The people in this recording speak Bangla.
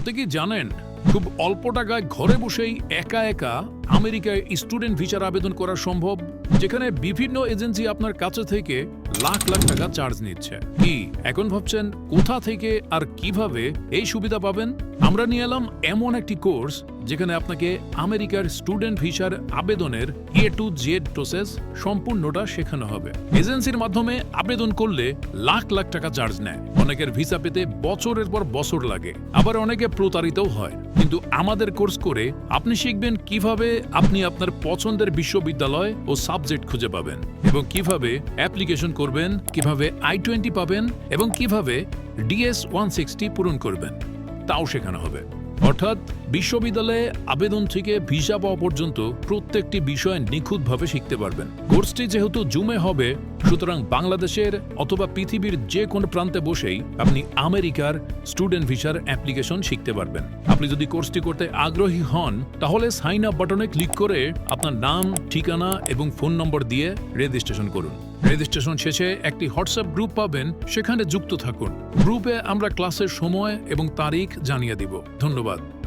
আপনি কি জানেন, খুব অল্প টাকায় ঘরে বসেই একা একা আমেরিকায় স্টুডেন্ট ভিসার আবেদন করা সম্ভব? যেখানে বিভিন্ন এজেন্সি আপনার কাছে থেকে লাখ লাখ টাকা চার্জ নিচ্ছে। কি, এখন ভাবছেন কোথা থেকে আর কীভাবে এই সুবিধা পাবেন? আমরা নিয়ে এলাম এমন একটি কোর্স যেখানে আপনাকে আমেরিকার স্টুডেন্ট ভিসার আবেদনের এ টু জেড প্রসেস সম্পূর্ণটা শেখানো হবে। এজেন্সির মাধ্যমে আবেদন করলে লাখ লাখ টাকা চার্জ নেয়। অনেকের ভিসা পেতে বছরের পর বছর লাগে। আবার অনেকে প্রতারিতও হয়। কিন্তু আমাদের কোর্স করে আপনি শিখবেন কীভাবে আপনি আপনার পছন্দের বিশ্ববিদ্যালয় ও সাবজেক্ট খুঁজে পাবেন এবং কীভাবে অ্যাপ্লিকেশন করবেন, কীভাবে আই টোয়েন্টি পাবেন এবং কীভাবে ডিএস ওয়ান সিক্সটি পূরণ করবেন। তাও শেখানো হবে। অর্থাৎ বিশ্ববিদ্যালয়ে আবেদন থেকে ভিসা পাওয়া পর্যন্ত প্রত্যেকটি বিষয় নিখুঁতভাবে শিখতে পারবেন। কোর্সটি যেহেতু জুমে হবে, সুতরাং বাংলাদেশের অথবা পৃথিবীর যে কোনো প্রান্তে বসেই আপনি আমেরিকার স্টুডেন্ট ভিসার অ্যাপ্লিকেশন শিখতে পারবেন। আপনি যদি কোর্সটি করতে আগ্রহী হন, তাহলে সাইন আপ বাটনে ক্লিক করে আপনার নাম, ঠিকানা এবং ফোন নম্বর দিয়ে রেজিস্ট্রেশন করুন। রেজিস্ট্রেশন শেষে একটি হোয়াটসঅ্যাপ গ্রুপ পাবেন, সেখানে যুক্ত থাকুন। গ্রুপে আমরা ক্লাসের সময় এবং তারিখ জানিয়ে দিব। ধন্যবাদ।